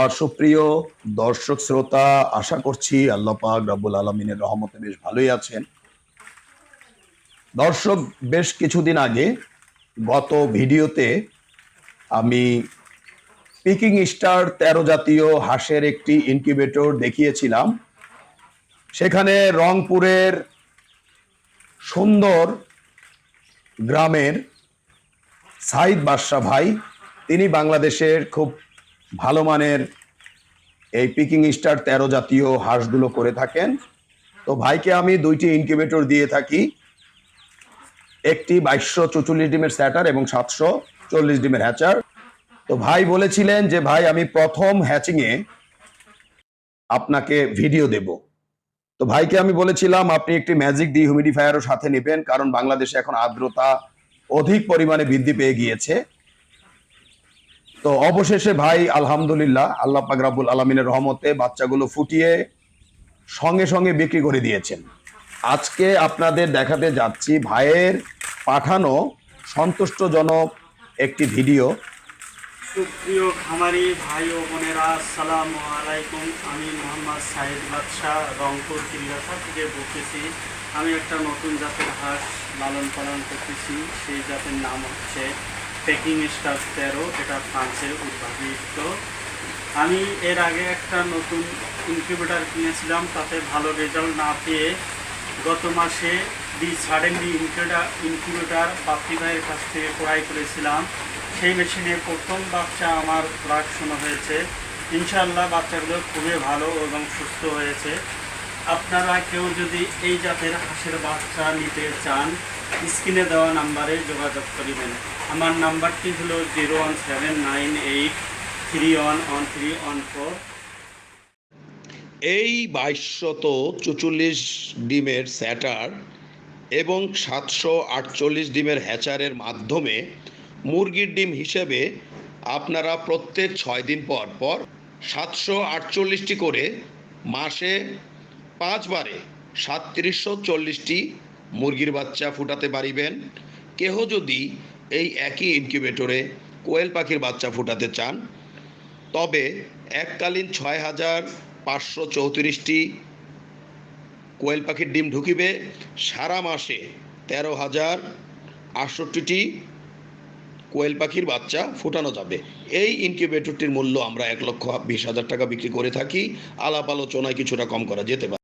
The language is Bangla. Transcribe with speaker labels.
Speaker 1: আর সুপ্রিয় দর্শক শ্রোতা, আশা করছি আল্লাহ পাক রাব্বুল আলমিনের রহমতে বেশ ভালোই আছেন। দর্শক, বেশ কিছুদিন আগে গত ভিডিওতে আমি পিকিং স্টার তেরো জাতীয় হাঁসের একটি ইনকিউবেটর দেখিয়েছিলাম। সেখানে রংপুরের সুন্দর গ্রামের সাইদ বাদশা ভাই, তিনি বাংলাদেশের খুব ভালো মানের এই পিকিং স্টার তেরো জাতীয় হাঁসগুলো করে থাকেন। তো ভাইকে আমি দুইটি ইনকিউবেটর দিয়ে থাকি। একটি বাইশশো চুচল্লিশ ডিমের স্যাটার এবং সাতশো চল্লিশ ডিমের হ্যাচার তো ভাই বলেছিলেন যে, ভাই, আমি প্রথম হ্যাচিং এ আপনাকে ভিডিও দেব। তো ভাইকে আমি বলেছিলাম, আপনি একটি ম্যাজিক দি ডিহিউমিডিফায়ারও সাথে নেবেন, কারণ বাংলাদেশে এখন আর্দ্রতা অধিক পরিমাণে বৃদ্ধি পেয়ে গিয়েছে। তো অবশেষে ভাই, আলহামদুলিল্লাহ, আল্লাহ পাক আলমিনের রহমতে বাচ্চাগুলো ফুটিয়ে সঙ্গে সঙ্গে বিক্রি করে দিয়েছেন। আজকে আপনাদের দেখাতে যাচ্ছি ভাইয়ের পাঠানো সন্তুষ্টজনক একটি ভিডিও।
Speaker 2: সুপ্রিয় খামারি ভাই ও বোনেরা, আসসালামু আলাইকুম। আমি মোহাম্মদ সাহেদ বাদশাহ, রংপুর কিল্লাসা থেকে বলতেছি, আমি একটা নতুন জাতের হাঁস লালন পালন করতেছি, সেই জাতের নাম হচ্ছে পেকিং স্টার তেরো এটা ফ্রান্সের উদ্ভাবিত। আমি এর আগে একটা নতুন ইনকিউবেটার কিনেছিলাম, তাতে ভালো রেজাল্ট না পেয়ে গত মাসে the suddenly incubator incubator Bappi ভাইয়ের কাছ থেকে ক্রয় করেছিলাম। সেই মেশিনে প্রথম বাচ্চা আমার প্রোডাকশন হয়েছে। ইনশাআল্লাহ বাচ্চাগুলো খুবই ভালো এবং সুস্থ হয়েছে। আপনারা কেউ যদি এই জাতের হাঁসের বাচ্চা নিতে চান, স্ক্রিনে দেওয়া নাম্বারে যোগাযোগ করিবেন। আমার নাম্বারটি হলো zero one seven nine eight three one one three one four.
Speaker 1: এই বাইশশত চুচল্লিশ ডিমের স্যাটার এবং সাতশো আটচল্লিশ ডিমের হ্যাচারের মাধ্যমে মুরগির ডিম হিসেবে আপনারা প্রত্যেক ছয় দিন পর পর সাতশো আটচল্লিশটি করে মাসে পাঁচবারে সাতত্রিশশো চল্লিশটি মুরগির বাচ্চা ফুটাতে পারিবেন। কেহ যদি এই একই ইনকিউবেটরে কোয়েল পাখির বাচ্চা ফুটাতে চান, তবে এককালীন ছয় হাজার পাঁচশো চৌত্রিশটি কোয়েল পাখির ডিম ঢুকিবে। সারা মাসে তেরো হাজার আটষট্টিটি কোয়েল পাখির বাচ্চা ফুটানো যাবে। এই ইনকিউবেটরটির মূল্য আমরা এক লক্ষ বিশ হাজার টাকা বিক্রি করে থাকি। আলাপ আলোচনায় কিছুটা কম করা যেতে পারে।